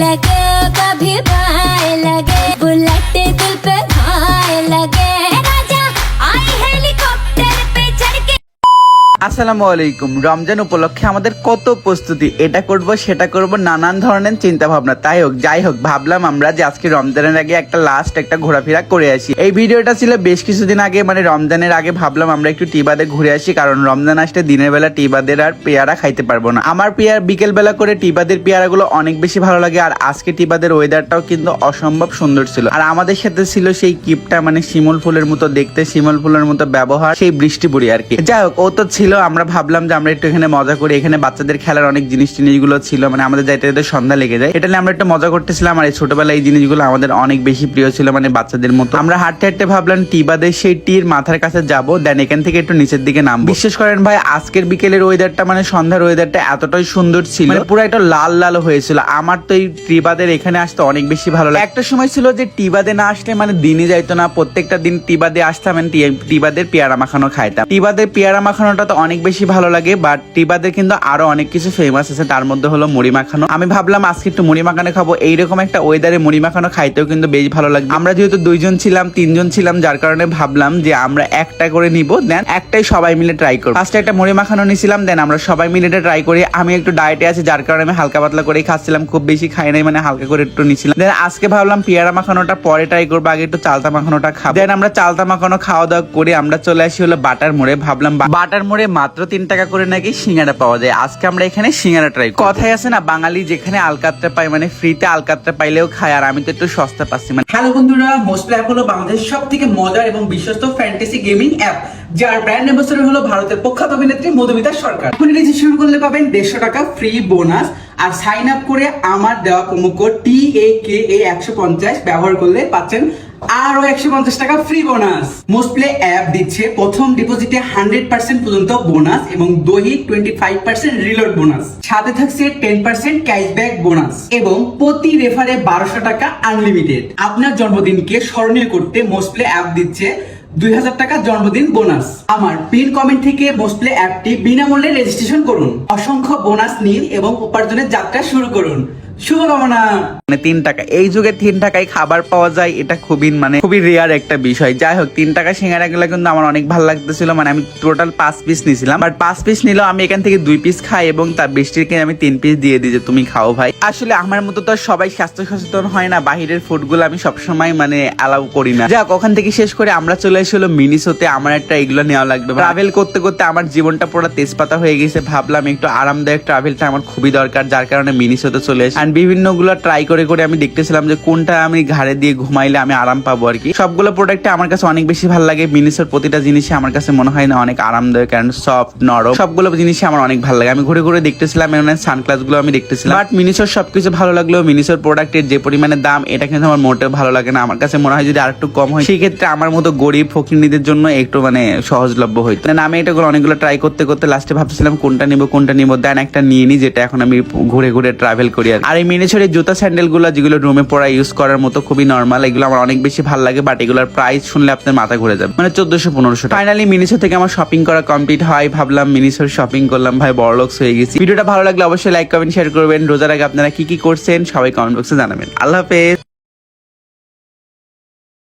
लगे कभी भाई लगे আসসালামু আলাইকুম। রমজান উপলক্ষে আমাদের কত প্রস্তুতি? এটা করব, সেটা করব, নানান ধরনের চিন্তা ভাবনা তাই হোক, যাই হোক, ভাবলাম আমরা যে আজকে রমজানের আগে একটা লাস্ট একটা ঘোরাফেরা করে আসি। এই ভিডিওটা ছিল বেশ কিছুদিন আগে মানে রমজানের আগে ভাবলাম আমরা একটু টিবাদে ঘুরে আসি, কারণ রমজান আসলে দিনের বেলা টিবাদের আর পেয়ারা খাইতে পারব না। আমার পেয়ার বিকেল বেলা করে টিবাদের পেয়ারাগুলো অনেক বেশি ভালো লাগে, আর আজকে টিবাদের ওয়েদারটাও কিন্তু অসম্ভব সুন্দর ছিল। আর আমাদের সাথে ছিল সেই কিপটা মানে শিমল ফুলের মতো, দেখতে শিমল ফুলের মতো ব্যবহার, সেই বৃষ্টি পড়ি আর কি। যাই হোক, ও তো ছিল আমরা ভাবলাম যে আমরা একটু এখানে মজা করি। এখানে বাচ্চাদের খেলার অনেক জিনিস টিনিসগুলো ছিল মানে আমাদের যাইতে যাইতে সন্ধ্যা লেগে যায়। এটা নিয়ে আমরা একটু মজা করতেছিলাম আর এই ছোটবেলায় এই জিনিসগুলো আমাদের অনেক বেশি প্রিয় ছিল মানে বাচ্চাদের মতো। আমরা হাঁটতে হাঁটতে ভাবলাম টিবাদের সেই টির মাথার কাছে যাব দেন এখান থেকে একটু নিচের দিকে নাম বিশ্বাস করেন ভাই আজকের বিকেলের ওয়েদারটা মানে সন্ধ্যার ওয়েদারটা এতটাই সুন্দর ছিল মানে পুরো একটা লাল লাল হয়েছিল। আমার তো এই টিবাদের এখানে আসতে অনেক বেশি ভালো লাগে। একটা সময় ছিল যে টিবাদে না আসলে মানে দিনে যাইতো না প্রত্যেকটা দিন টিবাদে আসতাম টি- টিবাদের পেয়ারা মাখানো খাইতাম। টিবাদের পেয়ারা মাখানোটা তো অনেক বেশি ভালো লাগে বাট টিবাদের কিন্তু আরও অনেক কিছু ফেমাস আছে। তার মধ্যে হলো মুড়ি মাখানো। আমি ভাবলাম আজকে একটু মুড়ি মাখানো খাব। এইরকম একটা ওয়েদারে মুড়ি মাখানো খাইতেও কিন্তু বেশ ভালো লাগে আমরা যেহেতু দুইজন ছিলাম, তিনজন ছিলাম, যার কারণে ভাবলাম যে আমরা একটা করে নিব দেন একটাই সবাই মিলে ট্রাই করব। ফার্স্টে একটা মুড়ি মাখানো নিছিলাম দেন আমরা সবাই মিলে এটা ট্রাই করি। আমি একটু ডায়েটে আছি, যার কারণে আমি হালকা পাতলা করেই খাচ্ছিলাম, খুব বেশি খাই নাই মানে হালকা করে একটু নিছিলাম। দেন আজকে ভাবলাম পেয়ারা মাখানোটা পরে ট্রাই করব, আগে একটু চালতা মাখানোটা খাব। দেন আমরা চালতা মাখানো খাওয়া দাওয়া করে আমরা চলে আসি হলো বাটার মোড়ে। ভাবলাম বাটার মোড়ে মাত্র তিন টাকা করে নাকি সিঙ্গারা পাওয়া যায়। আজকে আমরা এখানে সিঙ্গারা ট্রাই কথাই আছে না, বাঙালি যেখানে আলকাত্রা পাই মানে ফ্রিতে আলকাত্রা পাইলেও খায়, আর আমি তো একটু সস্তা পাচ্ছি। মানে হ্যালো বন্ধুরা মোস্ট অ্যাপ হলো বাংলাদেশের সব থেকে মজার এবং বিশ্বস্ত ফ্যান্টাসি গেমিং অ্যাপ যার ব্র্যান্ড অ্যাম্বাসেডর হলো ভারতের প্রখ্যাত অভিনেত্রী মধুমিতা সরকার। এখন রেজিস্ট্রেশন করলে পাবেন দেড়শো টাকা ফ্রি বোনাস আর সাইন আপ করে আমার দেওয়া প্রোমো কোড টি এ কে এ একশো পঞ্চাশ ব্যবহার করলে পাচ্ছেন আরও একশো পঞ্চাশ টাকা free bonus most play app দিচ্ছে প্রথম ডিপোজিটে হান্ড্রেড পার্সেন্ট পর্যন্ত বোনাস এবং দৈহিক twenty five percent reload bonus সাথে থাকছে টেন পার্সেন্ট ক্যাশব্যাক বোনাস এবং প্রতি রেফারে বারোশো টাকা আনলিমিটেড আপনার জন্মদিনকে স্মরণীয় করতে মোস্ট প্লে অ্যাপ দিচ্ছে দুই হাজার টাকা জন্মদিন বোনাস। আমার পিন কমেন্ট থেকে মোস্টপ্লে অ্যাপটি বিনামূল্যে রেজিস্ট্রেশন করুন। অসংখ্য বোনাস নিন এবং উপার্জনের যাত্রা শুরু করুন। মানে তিন টাকা। এই যুগে তিন টাকায় খাবার পাওয়া যায়, এটা খুবই মানে খুবই রেয়ার একটা বিষয়। যাই হোক, তিন টাকা সিঙ্গারা গুলো কিন্তু আমার অনেক ভালো লাগতেছিল মানে আমি টোটাল পাঁচ পিস নিছিলাম। বাট পাঁচ পিস নিলেও আমি এখান থেকে দুই পিস খাই এবং তার আমি তিন পিস দিয়ে দিই যে, তুমি খাও ভাই। আসলে আমার মতো তো সবাই স্বাস্থ্য সচেতন হয় না। বাহিরের ফুডগুলো আমি সবসময় মানে অ্যালাউ করি না। যাক, ওখান থেকে শেষ করে আমরা চলে এসে হলো মিনিসোতে আমার একটা এগুলো নেওয়া লাগবে। ট্রাভেল করতে করতে আমার জীবনটা পুরো তেজপাতা হয়ে গেছে। ভাবলাম একটু আরামদায়ক ট্রাভেলটা আমার খুবই দরকার, যার কারণে মিনিসোতে চলে এসে আর বিভিন্নগুলো ট্রাই করে করে আমি দেখতেছিলাম যে কোনটা আমি ঘাড়ে দিয়ে ঘুমাইলে আমি আরাম পাবো আর কি। সবগুলো প্রোডাক্ট আমার কাছে অনেক বেশি ভালো লাগে। মিনিসোর প্রতিটা জিনিসই আমার কাছে মনে হয় না অনেক আরামদায়ক কারণ সফট নরম। সবগুলো জিনিসই আমার অনেক ভালো লাগে। আমি ঘুরে ঘুরে দেখতেছিলাম এমন সানগ্লাসগুলো আমি দেখতেছিলাম। বাট মিনিসোর সবকিছু ভালো লাগল মিনিসোর প্রোডাক্টের যে পরিমাণে দাম, এটা কিন্তু আমার মোটেও ভালো লাগে না। আমার কাছে মনে হয় যদি আরেকটু কম হয় সেই ক্ষেত্রে আমার মতো গরিব ফকিরনিদের জন্য একটু মানে সহজলভ্য হইতো। না আমি এটা অনেকগুলো ট্রাই করতে করতে লাস্টে ভাবছিলাম কোনটা নিবো কোনটা নিবো। দেন একটা নিয়ে নি, যেটা এখন আমি ঘুরে ঘুরে ট্রাভেল করি আর। এই মিনিসোরের জুতা স্যান্ডেলগুলো যেগুলো রুমে পরা ইউজ করার মতো খুবই নর্মাল এগুলো আমার অনেক বেশি ভালো লাগে বাট এগুলোর প্রাইস শুনলে আপনার মাথা ঘুরে যাবে। মানে চোদ্দশো, পনেরোশো ফাইনালি মিনিসো থেকে আমার শপিং করা কমপ্লিট হয়, ভাবলাম মিনিসোর শপিং করলাম, ভাই বড়লক্স হয়ে গেছি। ভিডিওটা ভালো লাগলে অবশ্যই লাইক কমেন্ট শেয়ার করবেন। রোজার আগে আপনারা কি কি করছেন, সবাই কমেন্ট বক্সে জানাবেন। আল্লাহ হাফেজ।